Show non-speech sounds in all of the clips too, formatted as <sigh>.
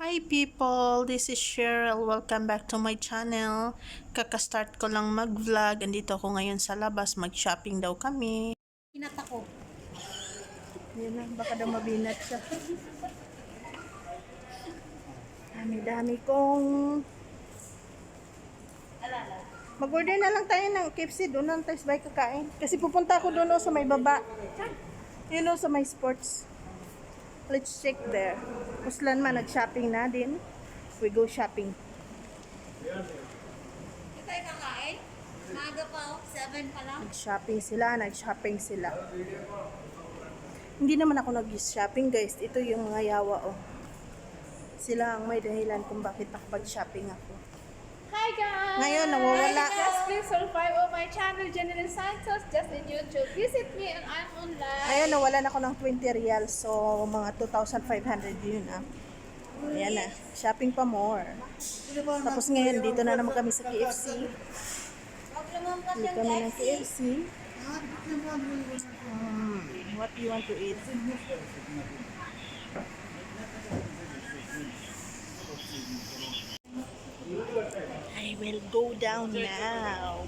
Hi people, this is Cheryl. Welcome back to my channel. Kakastart ko lang mag-vlog. Andito ako ngayon sa labas. Mag-shopping daw kami. Pinata ko. Yan na, baka daw mabinat siya. Dami-dami kong... Mag-order na lang tayo ng KFC. Doon lang tayo sabay kakain. Kasi pupunta ako doon oh, sa may baba. Yun oh, sa may sports. Let's check there. Muslan man, nag-shopping na din. We go shopping. Ito tayo kakain? Maaga pa oh. 7 pa lang. Nag-shopping sila, nag-shopping sila. Hindi naman ako nag-shopping guys. Ito yung mga yawa oh. Sila ang may dahilan kung bakit nakapag-shopping ako. Guys! Ngayon, nawawala. Hi guys! Please subscribe on my channel, Janelle Santos, just in YouTube. Visit me and I'm online. Ayun, nawalan ako ng 20 real. So, mga 2,500 yun ah. Ayan na. Shopping pa more. Tapos ngayon, dito na naman kami sa KFC. Dito kami ng KFC. KFC. Hmm, what do you want to eat? I will go down now.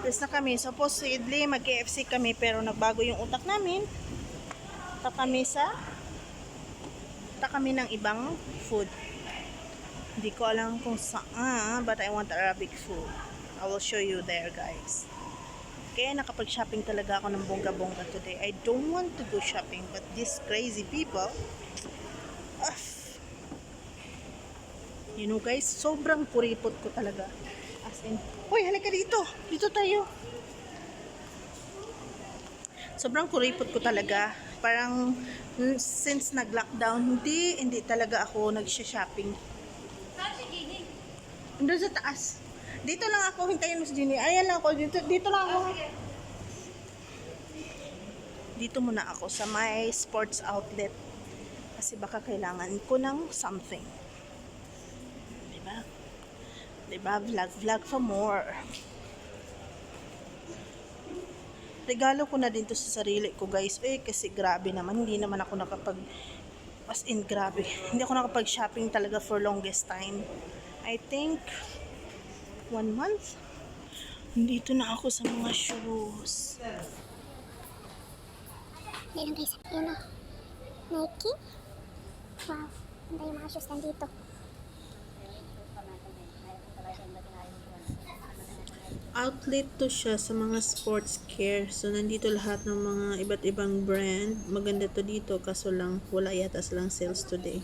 Tapos na kami. Supposedly, mag-KFC kami pero nagbago yung utak namin. Ta kami sa ta kami ng ibang food. Hindi ko alam kung saan, but I want Arabic food. I will show you there, guys. Kaya nakapag-shopping talaga ako ng bongga-bongga today. I don't want to go shopping, but these crazy people, ah, you know guys, sobrang kuripot ko talaga. As in, Hoy, halika dito. Dito tayo. Sobrang kuripot ko talaga. Parang, mm, since nag-lockdown, hindi, hindi talaga ako Gigi? Doon sa taas. Dito lang ako, hintayin mo si Ginny. Ayan lang ako, dito, dito lang ako. Dito muna ako sa my sports outlet. Kasi baka kailangan ko ng something. Diba? Vlog, vlog for more. Regalo ko na din to sa sarili ko guys. Eh, kasi grabe naman. Hindi naman ako nakapag as in grabe. Hindi ako nakapag-shopping talaga for longest time. I think one month. Nandito na ako sa mga shoes. Ayan guys, ayan o. Nike. Wow, ganda yung mga shoes nandito. Outlet to siya sa mga sports care. So, nandito lahat ng mga iba't ibang brand. Maganda to dito, kaso lang, wala yata silang sales today.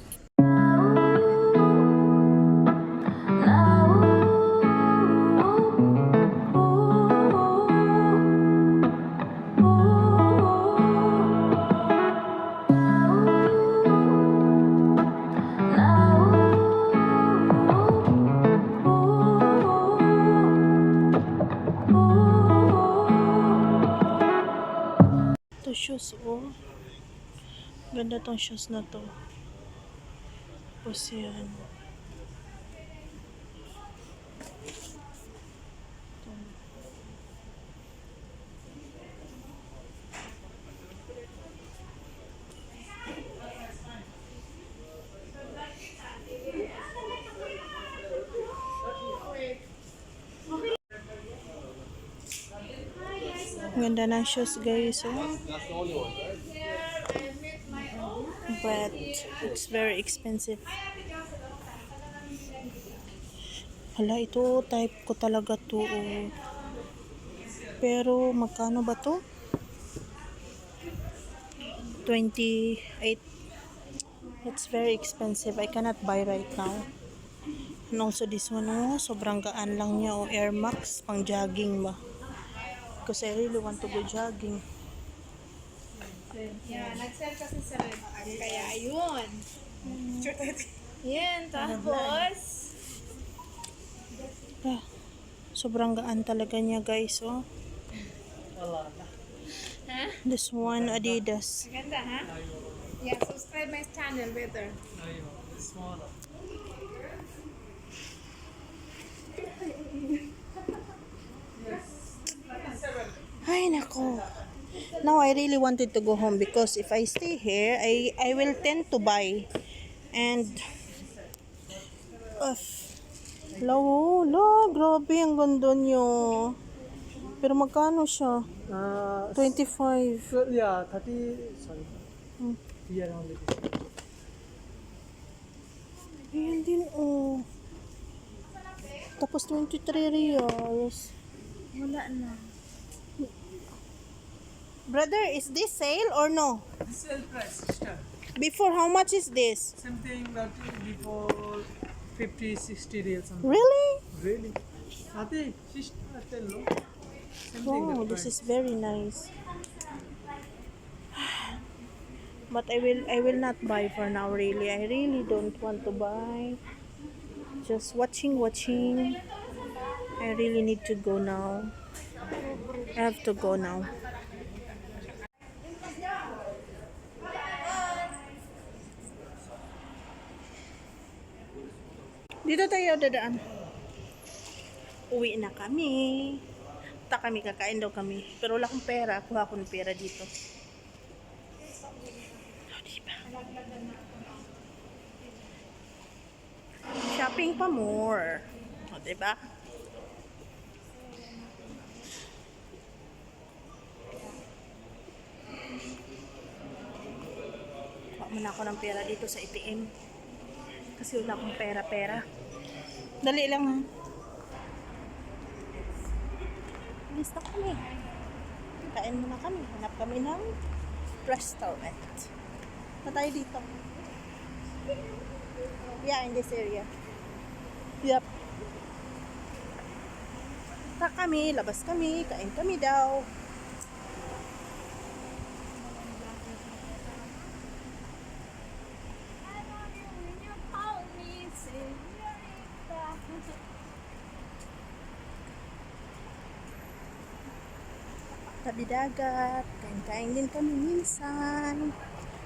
Shoes, oh. Ganda tong shoes na to. Tapos yan. Ganda ng shoes guys, oh. But it's very expensive. Hala, ito type ko talaga to. oh. Pero magkano ba to? 28. It's very expensive. I cannot buy right now. And also this one, oh, sobrang gaan lang niya. Oh, Air Max, pang jogging ba? Because I really want to go jogging. Yeah, nag-sell kasi sa Red. Kaya ayun. Yan, tapos. Ah, sobrang gaan talaga niya guys, oh. Ha? This one, Adidas. Ganda ha? Yeah, subscribe my channel better. Ay, nako. Now, I really wanted to go home because if I stay here, I, I will tend to buy And, uh, Lawo, la, grabe, ang ganda niyo. Pero magkano siya? Uh, 25. so, yeah, 30, sorry. Hmm. Here only. Ayan din, oh. Tapos 23 reals. Wala na. Brother, is this sale or no? Sale price, sister. Before, how much is this? Something that before 50, 60 reals. Something. Really? Really? Ate, sister, tell no. Something Wow, that this is very nice. <sighs> But I will I will not buy for now really. I really don't want to buy. Just watching watching. I really need to go now. I have to go now. Dito tayo dadaan. Uwi na kami. Ta kami, kakain daw kami. Pero wala akong pera. Kuha ko ng pera dito. Oh? Shopping pa more. O, diba? Kuha muna ako ng pera dito sa ATM. Kasi wala akong pera-pera. Dali lang ha. Alis na kami. Kain muna kami. Hanap kami ng restaurant. Na tayo dito. Yeah, in this area. Yup. Ta kami, labas kami, kain kami daw. Tabi dagat, kain-kain din kami minsan.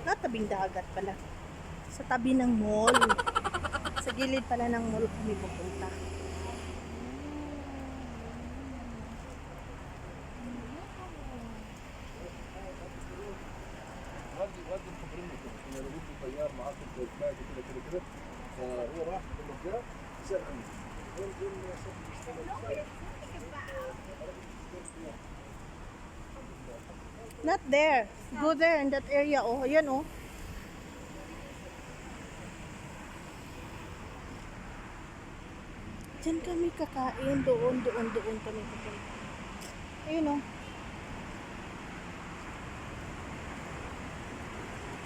Not tabing dagat pala. Sa tabi ng mall. Sa gilid pala ng mall kami pupunta. Not there. Go there in that area. Oh, ayan oh. Diyan kami kakain. Doon, doon, doon kami pupunta. Ayun oh.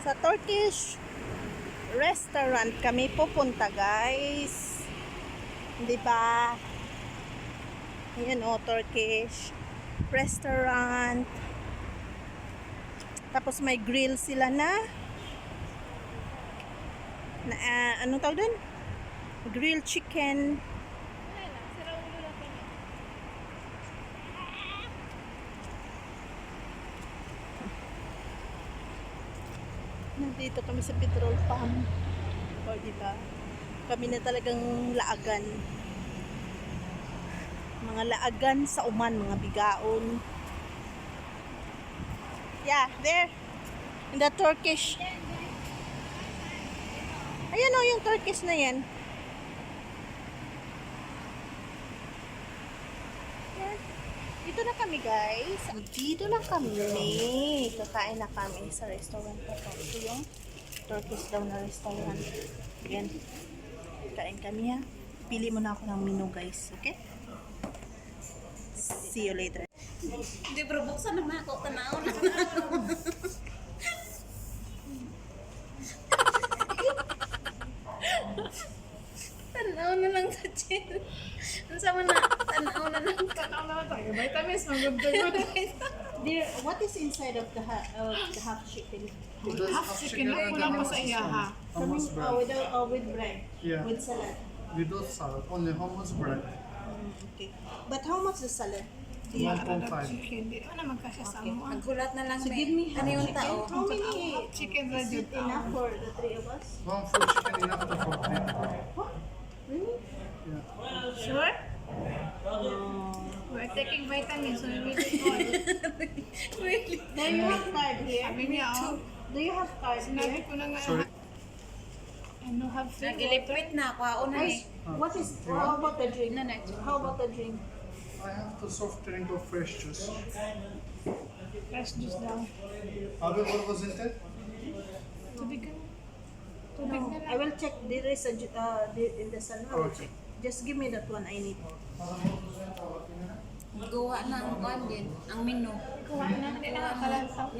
Sa Turkish restaurant kami pupunta guys. Di ba? Ayan oh, Turkish restaurant. Tapos may grill sila na na ah, anong tawag doon? Grilled chicken. Nandito kami sa petrol pump. O, di ba? Kami na talagang laagan. Mga laagan sa uman, mga bigaon. Yeah, there. In the Turkish. Ayan o, yung Turkish na yan. Yan. Dito na kami, guys. Dito na kami. Kakain na kami sa restaurant na to. Ito yung Turkish daw na restaurant. Yan. Kain kami ha. Pili mo na ako ng menu, guys. Okay? See you later. Hindi, pero buksan naman ako. Tanaw na. Tanaw na lang sa chin. Ang sama na. Tanaw na lang. Tanaw naman tayo. Vitamins, magagod. Dear, what is inside of the, ha- of the half chicken? Half chicken lang kulang pa sa iya ha. Coming Hummus uh, bread. with, uh, with bread. Yeah. With salad. Without salad, only hummus bread. Mm, okay. But how much the salad? Do you have? 1.5. Chicken, di pa naman kasi sa mo. Nagulat na lang. So give me Ano yung tao? How many? Chicken Is ready. it enough for the three of us? One full chicken enough to for three. What? Really? Yeah. Sure? We're taking vitamins, so we eat <laughs> all. Really? Do you have card here? Sabi niya, oh. Do you have card Sinabi here? ko na nga. Sorry. Ano, have Nagilipit na, kwaon na eh. What is, how about the drink? How about the drink? I have the soft drink of fresh juice. Fresh juice daw. Abi what was it? Tubig ka na. Tubig No, na I will check. There is a, ju- uh, there in the salon. I will Okay. check. Just give me that one I need. Gawa na ang kuan din, ang menu. Kuha na. Hindi na nakalansaw.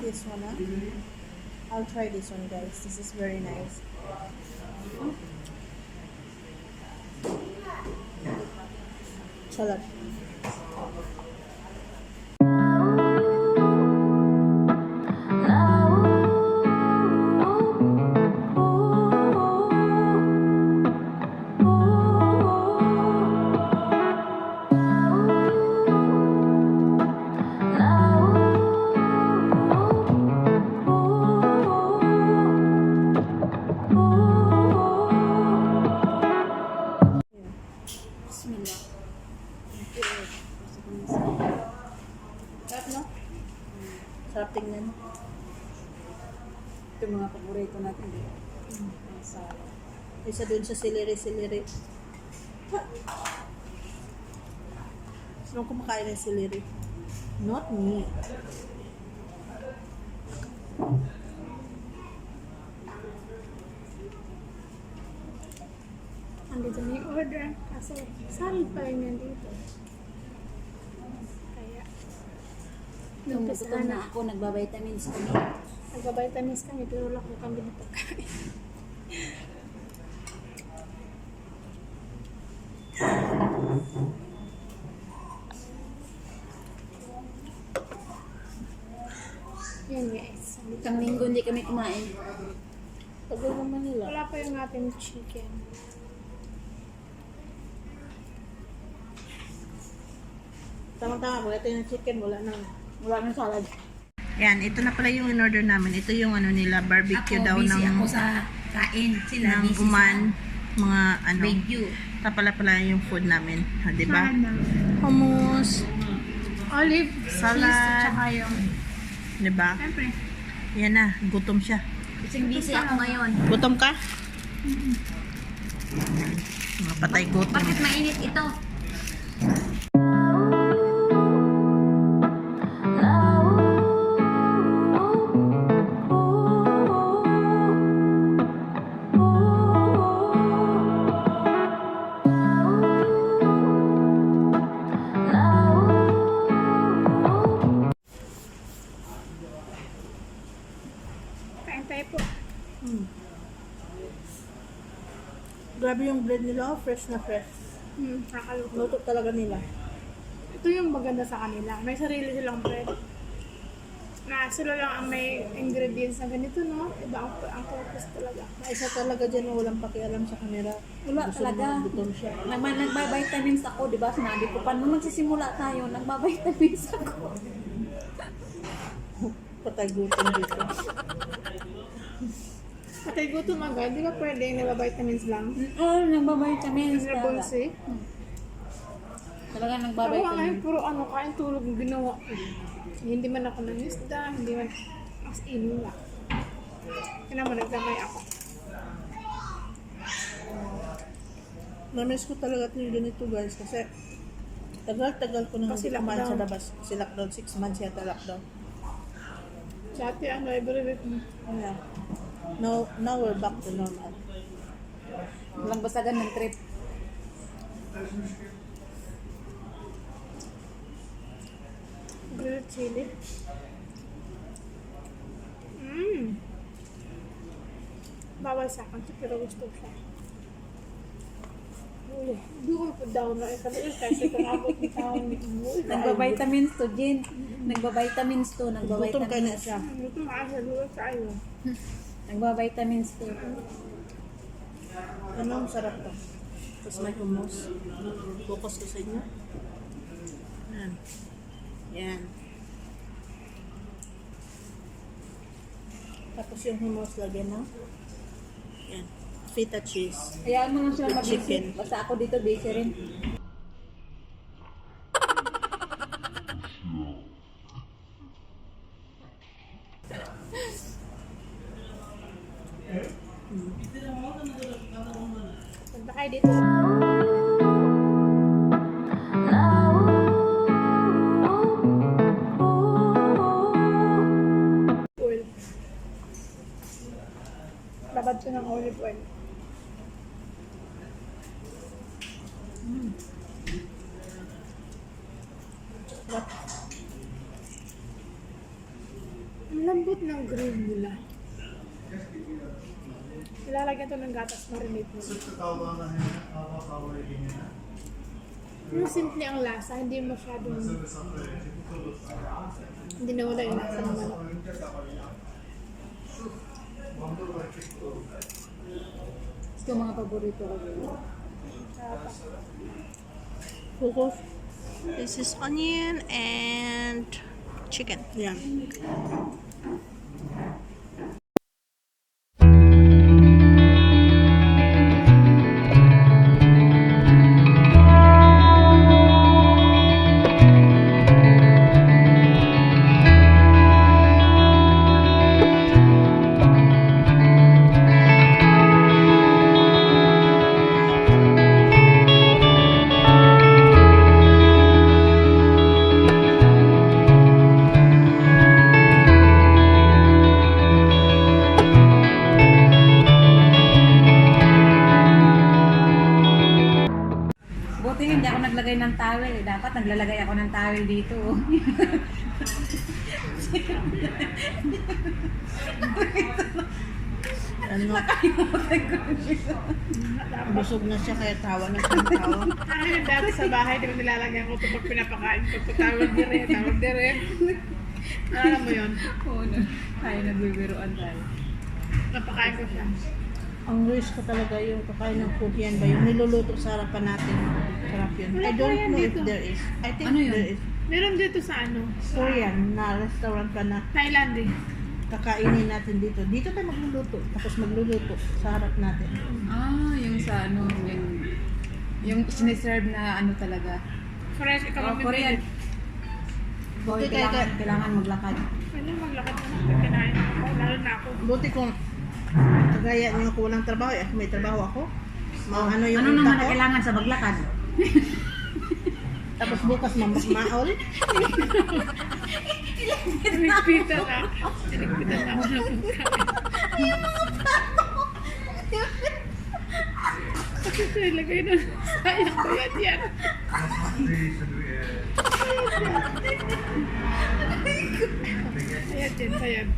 This one, huh? I'll try this one, guys. This is very nice. Salad. Dun sa siliri-siliri. Sino kumakain ng siliri? Not me. Andito na yung order. Kaso, solid pa rin yan dito. Kaya, Tumugutom na. na ako, nagbabitamins kami. Nagbabitamins kami, pero wala ko kami na pagkain. Yan guys. Isang linggo hindi kami kumain. Tagal naman nila. Wala pa yung ating chicken. Tama-tama, wala tayo ng chicken, wala nang. Wala nang salad. Yan, ito na pala yung in-order namin. Ito yung ano nila, barbecue Ako, daw busy ng, ako sa kain. Sila ng busy uman. Mga sa ano. video. Ito pala pala yung food namin. Ha, di ba? Saan na? Hummus. Olive, Salad. cheese, tsaka yung... Di ba? Siyempre. Yan na, gutom siya. Kasing busy ako ngayon. Gutom ka? Mga patay gutom. Bakit mainit ito? Grabe yung bread nila, oh, fresh na fresh. Hmm, nakaluto. Luto talaga nila. Ito yung maganda sa kanila. May sarili silang bread. Na sila lang ang may ingredients na ganito, no? Iba ang, ang purpose talaga. Na isa talaga dyan na walang pakialam sa camera. Wala Gusto talaga. naman Gutom siya. Nagbabitamins ako, di ba? Sinabi ko pa, nung magsisimula tayo, nagbabitamins ako. Patay gutom dito. Patay gutom agad. Di ba pwede yung vitamins lang? Oo, oh, nagbabitamins talaga. sick. Talaga Ako nga ngayon, nagbabitamins. puro ano, kain tulog yung ginawa ko. Hindi man ako nangisda, hindi man as in wala. Kaya naman nagdamay ako. Namiss ko talaga ito yung ganito guys kasi tagal-tagal ko nang Kasi hindi kumain sa lockdown. labas. Kasi lockdown, 6 months yata lockdown. Dati ano, every week. Yeah. Now, now we're back to normal. Walang basagan ng trip. Grilled chili. Mmm. Bawal sa akin pero gusto ko siya. Hindi ko po down na kasi ni taon ni Uy. Nagbabitamins to, Jin. Nagbabitamins to, Gutom ka na nagbabitamins. siya. Ito maasa luwa sa ayo. <laughs> Nagbabitamins to. Ano, ang sarap to. Tapos may hummus. Focus ko sa inyo. Yan. Yan. Tapos yung hummus lagyan ng yan. Feta cheese. Mo lang sila With mag-busy. chicken. Basta ako dito busy rin. Lambot ng grill nila. Ilalagyan to ng gatas marinate mo. Yung simple ang lasa, hindi masyadong hindi nawala yung lasa ng manok. Ito mga paborito ko. Focus. This is onion and chicken. Yeah. Buti towel dito. oh. Ano? Busog na siya kaya tawa na siya ng tawa. Ay, dati sa bahay, di ba nilalagyan ko ito pag pinapakain ko ito. Tawag dire, tawag dire. Alam mo yun? Oo, no. Tayo nagbibiruan tayo. Napakain ko siya. Ang wish ko talaga yung kakain ng Korean ba yung niluluto sa harapan natin. Sarap yun. Wala I don't Korean know if dito. there is. I think Ano yun? there is Meron dito sa ano? Sa Korean na restaurant pa na Thailand eh. kakainin natin dito. Dito tayo magluluto. Tapos magluluto sa harap natin. Ah, yung sa ano, yung yung siniserve na ano talaga. Fresh, ikaw Oh, mamimili. Korean. Boy, Buti kailangan, kaya- kailangan maglakad. Ano, maglakad na lang. Pag kinain ako, lalo na ako. Buti kung kagaya niyo ako walang trabaho, eh, may trabaho ako. Mga ano yung ano utak naman ko. ang kailangan sa maglakad? <laughs> Tapos bukas mamakmaol. Tinigpitan na. Tinigpitan na ako ng pagkain. Kasi ilagay na. Sayang ko yan yan. Ayan din, ayan.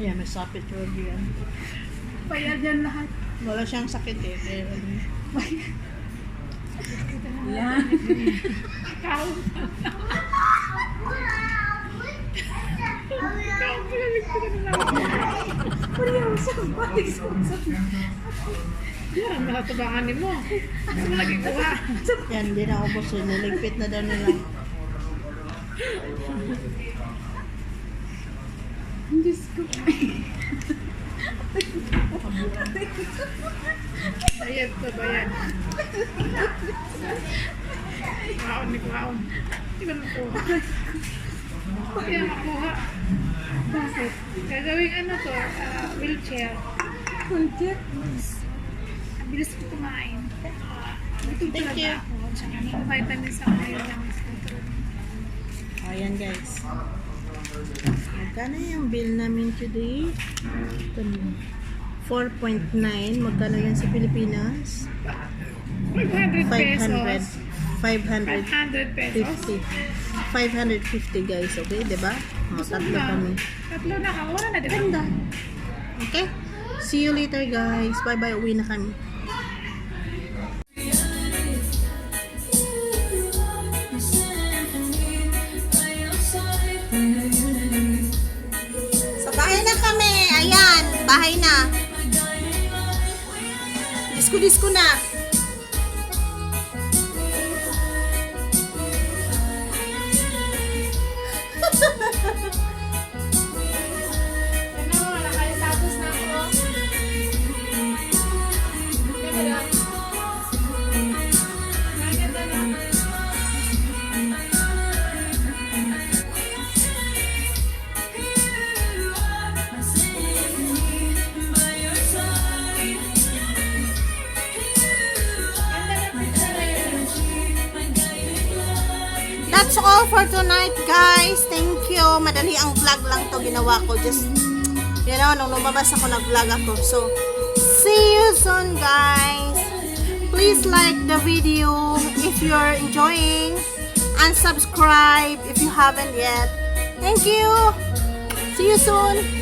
Ayan, may sapit road yan. Bayad yan lahat. Wala siyang sakit eh. Pero, Yan. Ikaw. Ikaw, pinaligpitan na lang. Yan, ang nakatabangan ni mo. Ano mo lagi kuha? yan, hindi na ubos. eh. Niligpit na daw nila. Diyos ko. Bayad to, bayad. Kuhaon ni kuhaon. Hindi ko nakuha. Hindi na makuha. Bakit? Gagawing ano to, ah, wheelchair. Wheelchair? Bilis ko kumain. Gutom Thank talaga you. ako. Tsaka may vitamins ako ngayon lang. Ayan guys. Magkano yung bill namin today? Ito na. 4.9. Magkano yan sa Pilipinas? 500 pesos. 500. 500 pesos. 550. 550 guys, okay? 'Di ba? O, tatlo kami. Tatlo na ka. Wala na din. Ganda. Okay? See you later guys. Bye-bye. Uwi na kami. Disco-disco na. Tonight, guys. Thank you. Madali ang vlog lang to ginawa ko. Just, you know, nung lumabas ako, nag-vlog ako. So, see you soon, guys. Please like the video if you're enjoying. And subscribe if you haven't yet. Thank you. See you soon.